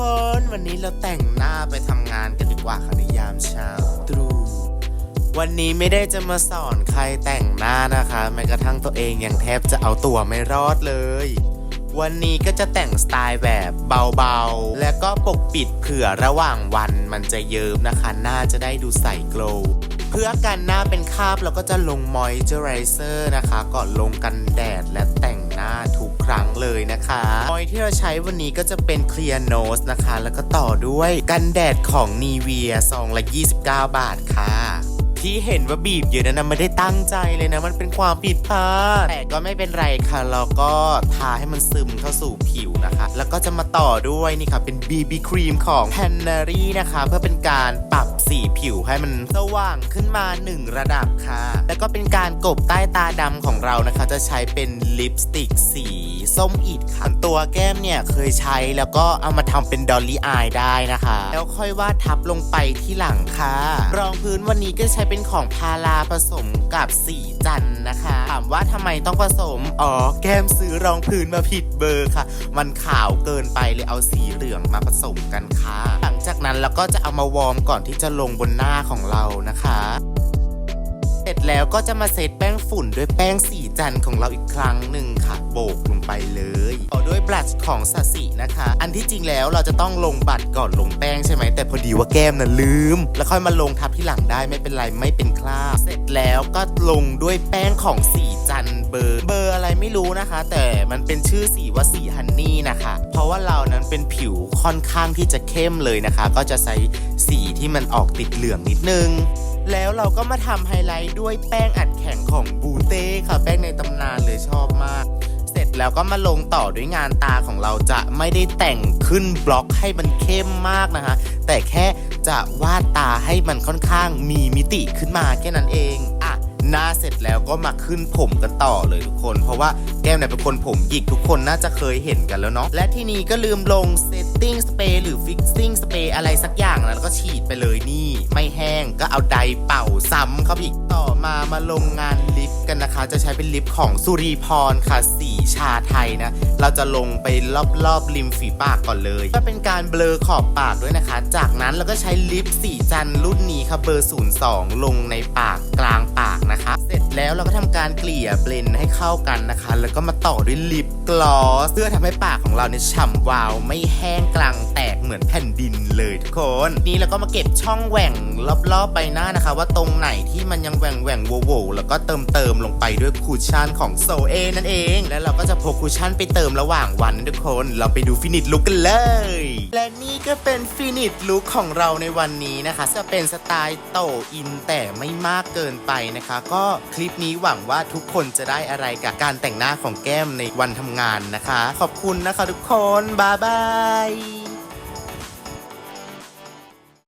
คนวันนี้เราแต่งหน้าไปทำงานกันดีกว่าค่ะในยามเช้าตรู่วันนี้ไม่ได้จะมาสอนใครแต่งหน้านะคะแม้กระทั่งตัวเองยังแทบจะเอาตัวไม่รอดเลย วันนี้ก็จะแต่งสไตล์แบบเบาๆ และก็ปกปิดเผื่อระหว่างวันมันจะเยิ้มนะคะ หน้าจะได้ดูใสโกลว์ เพื่อกันหน้าเป็นคราบเราก็จะลงมอยเจอไรเซอร์นะคะก่อนลงกันแดดและแต่งหน้าทุกครั้งเลยนะคะมอยที่เราใช้วันนี้ก็จะเป็นเคลียร์โนสนะคะ แล้วก็ต่อด้วยกันแดดของนีเวียซองละ 29 บาทค่ะ ที่เห็นว่าบีบเยอะนั้นะไม่ได้ตั้งใจเลยนะ มันเป็นความผิดพลาด แต่ก็ไม่เป็นไรค่ะ เราก็ทาให้มันซึมเข้าสู่ผิวนะคะ แล้วก็จะมาต่อด้วยนี่ค่ะเป็น BB ครีมของ p a n n a r y นะคะ เพื่อเป็นการปรับสีผิวให้มันสว่างขึ้นมา 1 ระดับค่ะ แล้วก็เป็นการกบใต้ตาดำของเรานะคะ จะใช้เป็นลิปสติกสีส้มอิดค่ะ ตัวแก้มเนี่ยเคยใช้แล้วก็เอามาทำเป็นดอลลี่อายได้นะคะ แล้วค่อยวาดทับลงไปที่หลังค่ะ รองพื้นวันนี้ก็ใช้เป็นของพาราผสมกับสีจันนะคะ ถามว่าทำไมต้องผสม อ๋อ แก้มซื้อรองพื้นมาผิดเบอร์ค่ะ มันขาวเกินไปเลยเอาสีเหลืองมาผสมกันค่ะ หลังจากนั้นเราก็จะเอามาวอร์มก่อนที่จะลงบนหน้าของเรานะคะเสร็จแล้วก็จะมาเซตแป้งฝุ่นด้วยแป้งสีจันของเราอีกครั้งหนึ่งค่ะ โบกลงไปเลย ของสสินะคะ อันที่จริงแล้วเราจะต้องลงบัตรก่อนลงแป้งใช่ไหมแต่พอดีว่าแก้มน่ะลืม แล้วค่อยมาลงทับที่หลังได้ไม่เป็นไรไม่เป็นคราบเสร็จแล้วก็ลงด้วยแป้งของสีจันเบอร์เบอร์อะไรไม่รู้นะคะ แต่มันเป็นชื่อสีว่าสีฮันนี่นะคะ เพราะว่าเรานั้นเป็นผิวค่อนข้างที่จะเข้มเลยนะคะ ก็จะใช้สีที่มันออกติดเหลืองนิดนึงแล้วเราก็มาทำไฮไลท์ด้วยแป้งอัดแข็งของบูเต้ค่ะ แป้งในตำนานเลยชอบมาก แล้วก็มาลงต่อด้วยงานตาของเราจะไม่ได้แต่งขึ้นบล็อกให้มันเข้มมากนะคะ แต่แค่จะวาดตาให้มันค่อนข้างมีมิติขึ้นมาแค่นั้นเอง หน้าเสร็จแล้วก็มาขึ้นผมกันต่อเลยทุกคน เพราะว่าแก้มเนี่ยเป็นคนผมหยิกทุกคนน่าจะเคยเห็นกันแล้วเนาะและที่นี้ก็ลืมลง setting spray หรือ fixing spray อะไรสักอย่างนะแล้วก็ฉีดไปเลยนี่ ไม่แห้งก็เอาไดร์เป่าซ้ำเขาอีกต่อมามาลงงานลิปกันนะคะ จะใช้เป็นลิปของสุรีพรค่ะสีชาไทยนะ เราจะลงไปรอบๆริมฝีปากก่อนเลย ก็เป็นการเบลอขอบปากด้วยนะคะ จากนั้นเราก็ใช้ลิปสีจันร์รุ่นนี้ค่ะเบอร์ 02 ลงในปากกลางปากนะคะเสร็จแล้วเราก็ทำการเกลี่ยเบลนให้เข้ากันนะคะ แล้วก็มาต่อด้วยลิปกลอสเพื่อทำให้ปากของเราเนี่ยฉ่ำวาว ไม่แห้งกลางแตกเหมือนแผ่นดินเลยทุกคน นี่เราก็มาเก็บช่องแหว่งรอบๆใบหน้านะคะ ว่าตรงไหนที่มันยังแหว่งแหว่งโวโวแล้วก็เติมเติมลงไปด้วยคูชั่นของโซเอนั่นเอง แล้วเราก็จะพกคูชั่นไปเติมระหว่างวันนะทุกคน เราไปดูฟินิชลุกกันเลย และนี่ก็เป็นฟินิชลุคของเราในวันนี้นะคะ จะเป็นสไตล์โตอินแต่ไม่มากเกินไปนะคะ ก็คลิปนี้หวังว่าทุกคนจะได้อะไรกับการแต่งหน้าของแก้มในวันทำงานนะคะ ขอบคุณนะคะทุกคน บ๊ายบาย